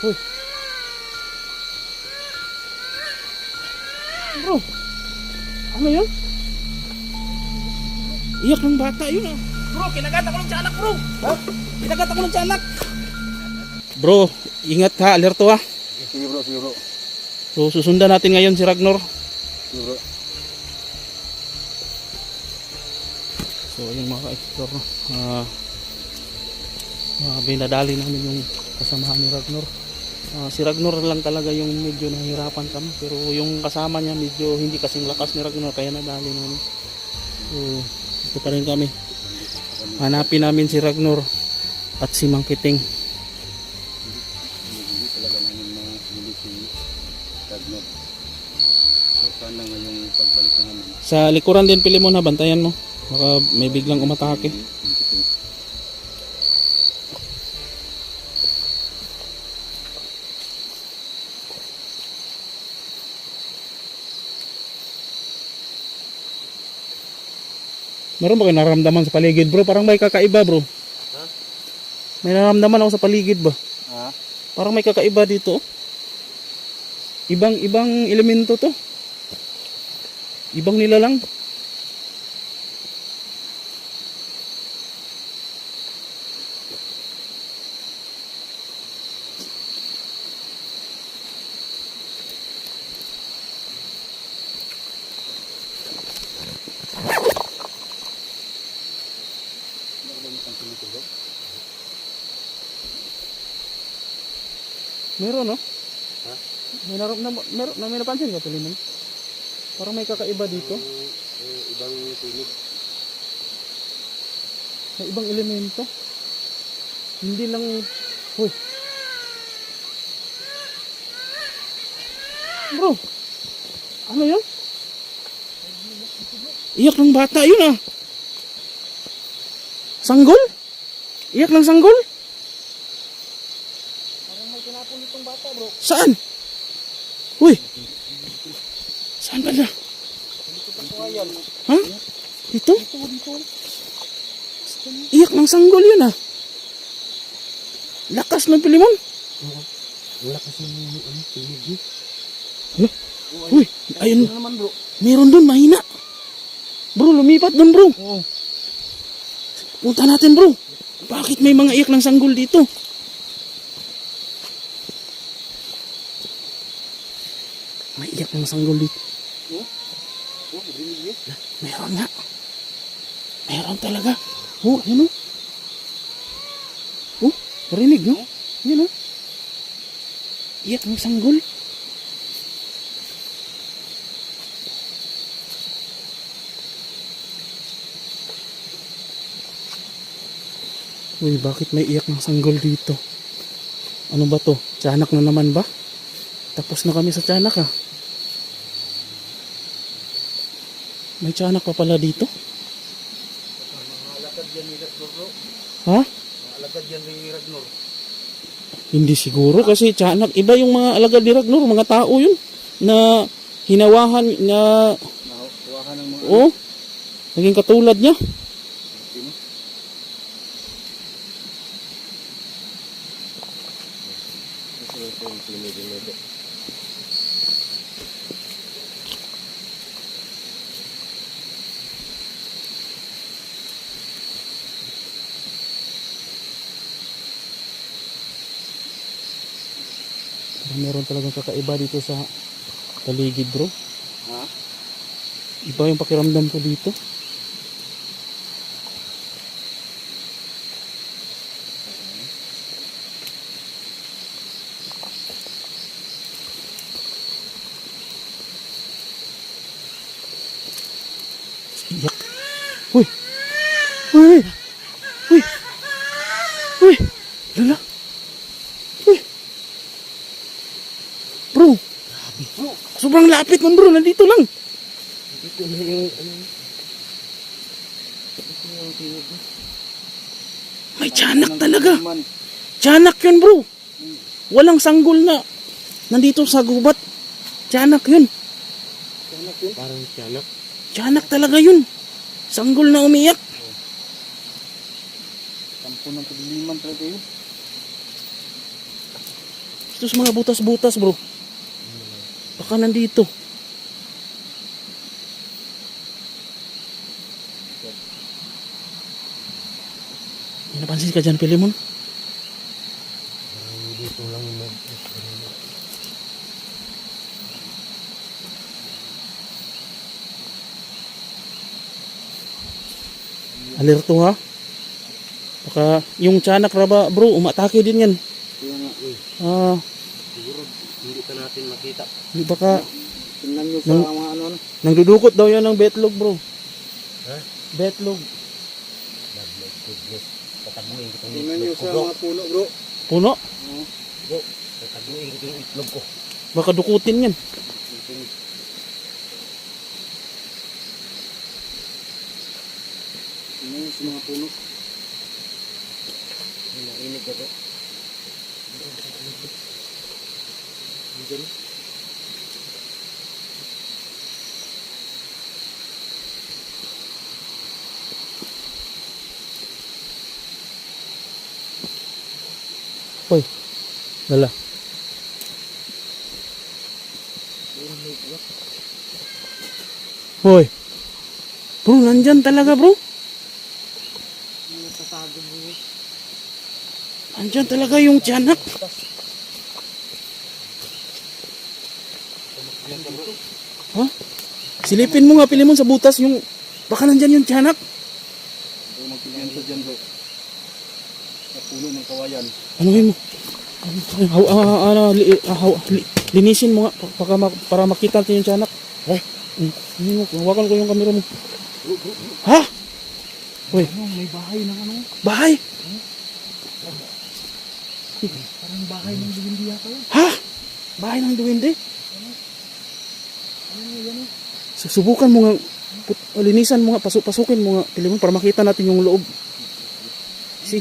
Uy. Bro. Ano yun? Iyak ng bata yun ah. Bro, kinagat ako ng tiyanak bro. Ha? Kinagat ako ng tiyanak. Bro, ingat ha, alerto ha. Sige bro, sige bro. So susundan natin ngayon si Ragnar. Sige bro. So ayun mga ka-explore no. Ah, uh, binadali namin yung kasamahan ni Ragnar. Ah, si Ragnar lang talaga yung medyo nahihirapan kami pero yung kasama niya medyo hindi kasing lakas ni Ragnar kaya nadali namin. So ito pa rin kami. Hanapin namin si Ragnar at si Mangkiting. Hindi talaga namin mahuli si Ragnar. So sana pagbalik na namin. Sa likuran din Pilimon ha, bantayan mo. Baka may biglang umatake. Meron ba kayo nararamdaman sa paligid bro? Parang may kakaiba bro. May nararamdaman ako sa paligid ba? Ha? Parang may kakaiba dito. oh. Ibang ibang elemento to. Ibang nilalang. Meron no? Ha? May naramdaman, meron, na, may napansin ka tuloy Parang may kakaiba dito. Eh, ibang tinig. May ibang elemento. Hindi lang... Uy. Bro. Ano yun? Iyak ng bata yun ah. Sanggol? Iyak ng sanggol? Parang may tinapon itong bata bro. Saan? Uy. Saan ba na? Ha? Dito? Iyak ng sanggol yun ah. Lakas ng pilimon. Wala kasi yung ano. Uy, ayun. Meron dun, mahina. Bro, lumipat dun bro. Punta natin bro. Bakit may mga iyak ng sanggol dito? May iyak ng sanggol dito. Oh, rinig eh. Meron nga. Meron talaga. Oh, yun oh. Oh, narinig no? Yun oh. Iyak ng sanggol. Uy, bakit may iyak ng sanggol dito? Ano ba to? Tiyanak na naman ba? Tapos na kami sa tiyanak ah. May tiyanak pa pala dito? Alagad yan ni Ragnar bro. Ha? Alagad yan ni Ragnar. Hindi siguro kasi tiyanak. Iba yung mga alagad ni Ragnar, mga tao yun. Na hinawahan, na, Nakuha ng mga oh, naging katulad niya. Sino? Ito ito yung tinig nito. Parang meron talagang kakaiba dito sa paligid bro. Ha? Iba yung pakiramdam ko dito. Iyak. Uy! Uy! Uy! Uy! Lala! Uy! Bro! Bro! Sobrang lapit man bro, nandito lang. Ito na yung ano. Ito yung tinig. May tiyanak talaga. Tiyanak yun bro. Walang sanggol na. Nandito sa gubat. Tiyanak yun. Tiyanak yun? Parang tiyanak. Tiyanak talaga yun. Sanggol na umiyak. Kampo ng kadiliman talaga yun. Ito sa mga butas-butas bro. Baka nandito. May napansin ka dyan, Pilimon? Dito lang yung Alerto ha. Baka yung tiyanak raba bro, umatake din yan. Eh, Ah, pa natin makita. di baka Tingnan nyo sa Nang- mga ano, nangdudukot daw yan ng betlog bro. Ha? Betlog. My goodness. Pataguin ko itong Tingnan ko, sa bro. mga puno bro. Puno. Bro, pataguin ko itong itlog ko. Baka dukutin yan. Tingnan nyo sa mga puno. May nainig ako. Hoy. Dala. Hoy. Bro, nandyan talaga bro. Nandyan talaga yung tiyanak. Ha? Silipin mo nga, pili mo sa butas yung... Baka nandyan yung tiyanak. Sa dyan bro. Sa puno ng kawayan. Anuhin mo. Haw, ah, ah, ah, li, ah, haw- li- linisin mo nga pa- para, para makita natin yung tiyanak. Eh? Ano mo, hawakan ko yung kamera mo. Ha? Uy, Ano, may bahay ng ano? bahay. Parang bahay ng hindi yata. Ha? Bahay ng duwende? So, subukan mo nga, put, linisan mo nga, pasuk, pasukin mo nga, pili mo para makita natin yung loob. Si.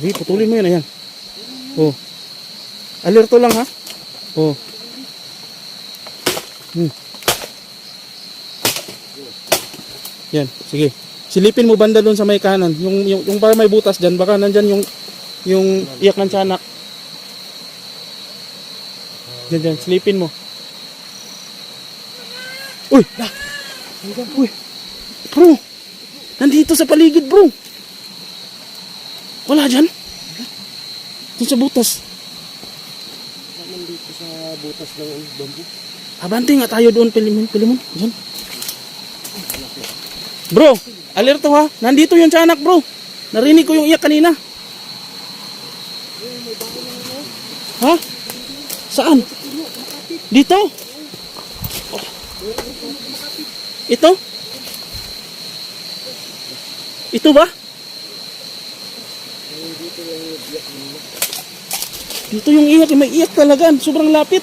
Di, putulin mo yan, ayan. Oh. Alerto lang ha. Oh. Hmm. Yan, sige. Silipin mo banda doon sa may kanan. Yung, yung, yung para may butas dyan, baka nandyan yung, yung iyak ng tiyanak. Diyan, diyan. Silipin mo. Uy! Uy! Bro! Nandito sa paligid, bro! Wala dyan? Doon sa butas. Nandito sa butas ng bambu. Abante nga tayo doon, Pilimon. Pilimon, dyan. Bro! Alerto ha! Nandito yung tiyanak, bro! Narinig ko yung iyak kanina. Ha? Saan? Dito? Ito? Ito ba? Dito yung iyak, may iyak talaga, sobrang lapit.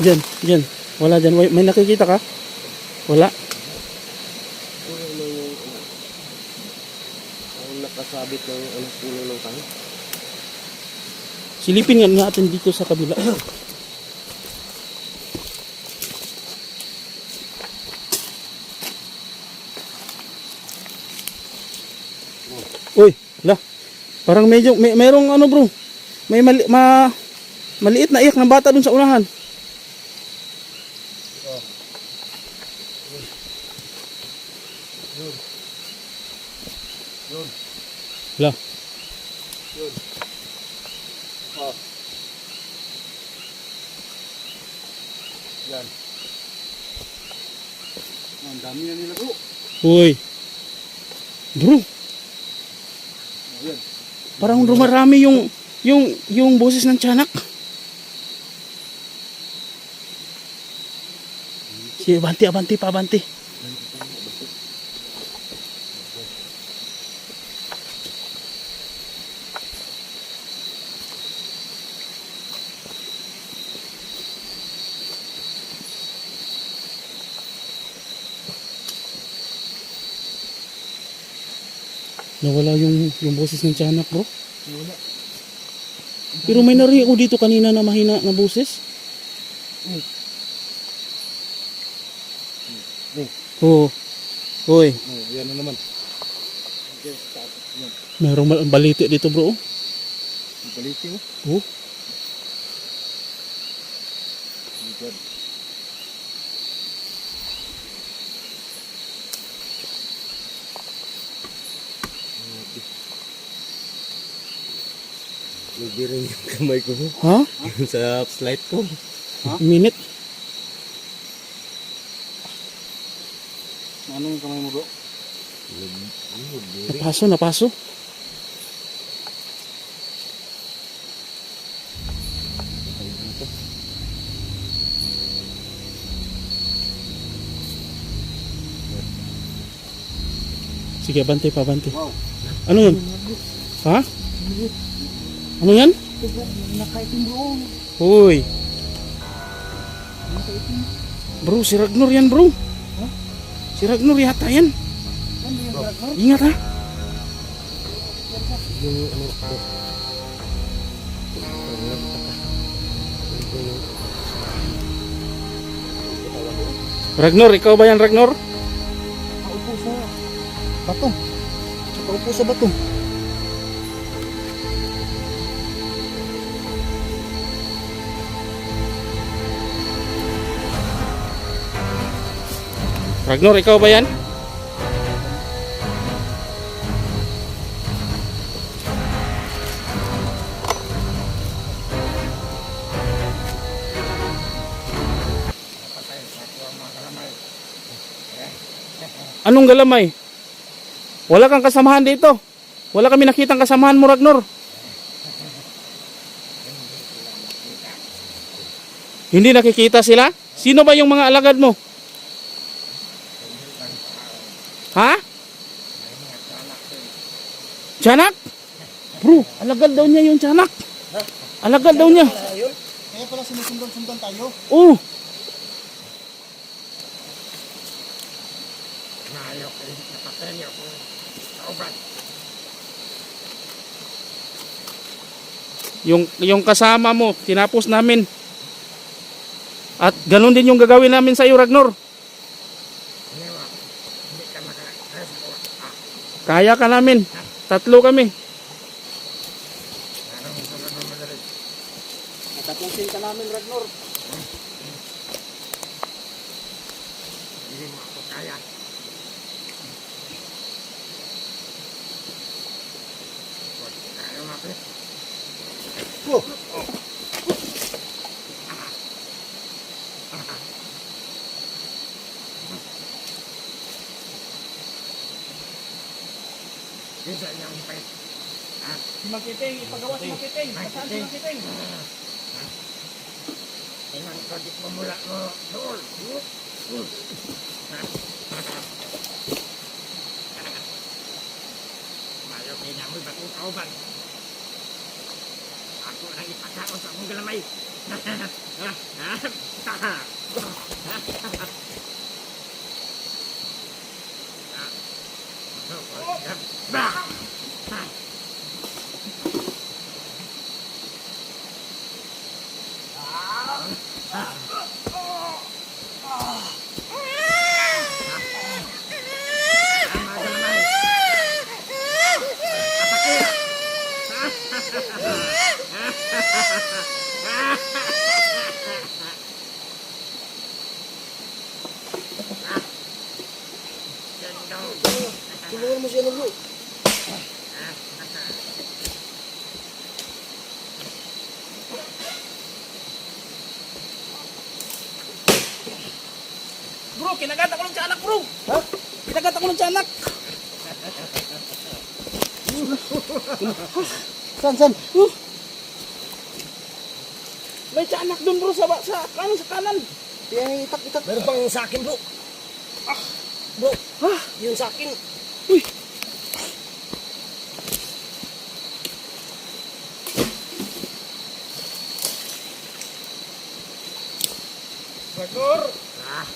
Diyan, diyan. Wala diyan. May, nakikita ka? Wala. Nakasabit ng ano, puno ng kahoy. Silipin nga natin dito sa kabila. Uy, la. Parang medyo may merong ano bro. May mali, ma maliit na iyak ng bata dun sa unahan. La. Yan. Ang dami na nila bro. Uy. Bro. Parang rumarami yung yung yung boses ng tiyanak. Si abanti, abanti, pa abanti. Nawala yung yung boses ng tiyanak, bro. Wala. Pero may narinig ako dito kanina na mahina na boses. Oo. Hoy. Oh, yan na naman. Merong mal- baliti dito bro. Baliti mo. Oh. Nagbiring yung kamay ko Ha? sa slide ko. Minute? Ano yung kamay mo bro? Napaso, napaso. Sige, bante pa, bante. Wow. Ano yun? Ha? Ano yan? Uy. Bro, si Ragnar yan bro. Si Ragnar yata yan. Ingat ha. Ko. Ragnar, ikaw ba yan Ragnar? Nakaupo sa bato. Nakaupo sa bato. Ragnar, ikaw ba yan? Anong galamay? Wala kang kasamahan dito. Wala kami nakitang kasamahan mo, Ragnar. Hindi nakikita sila? Sino ba yung mga alagad mo? Ha? Tiyanak? Bro, alagad daw niya yung tiyanak. Alagad daw niya. Kaya pala sinusundan-sundan tayo. Oh. Yung yung kasama mo, tinapos namin. At ganun din yung gagawin namin sa iyo, Ragnar. Kaya ka namin. Tatlo kami. Natapusin ka namin Ragnar. Si Makiting, ipagawa si Makiting. Saan si Makiting? Mayo kay namoy batong kauban. Ako nang ipakaon sa akong galamay. Bah! Tulungan mo siya na bro. Bro, kinagat ako ng tiyanak, bro. Ha? Kinagat ako ng tiyanak. San, san? Uh. May tiyanak doon, bro, sa, sa, kanan, sa kanan. Kaya itak, itak. Meron pang sa akin, bro. Ah, bro. Ah. Yung sa akin. Uy. Ah.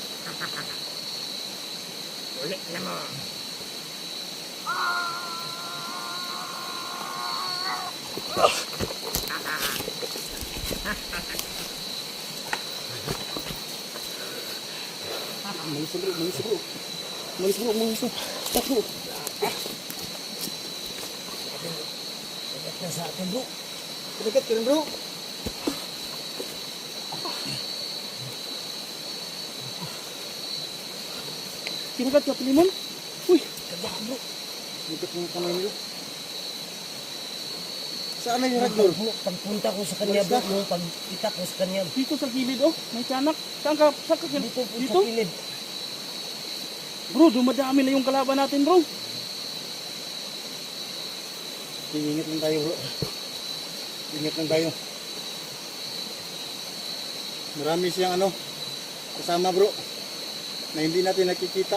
Ulit na mo. Malis bro, malis bro. Malis bro, malis bro. Tak bro. na sa akin bro. Kinagat ka rin bro. Kinagat ka, Pilimon? Uy, Kagak bro. Kinagat mo kamay nila. Saan na yung Ragnar? Bro, pagpunta ko sa kanya bro, nung pagkita ko sa kanya. dito sa gilid oh, may tiyanak. Saan ka? Saan ka? Dito po Dito? sa kilid. Bro, dumadami na yung kalaban natin bro. Ingat lang tayo bro. Ingat lang tayo. Marami siyang ano, kasama bro, na hindi natin nakikita.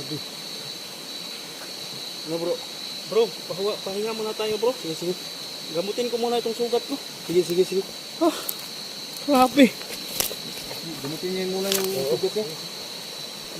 Grabe. Ano bro? Bro, pahuwa, pahinga muna tayo bro. Sige, sige. Gamutin ko muna itong sugat ko. Sige, sige, sige. Ah, grabe. Gamutin niyo muna yung sugat niya.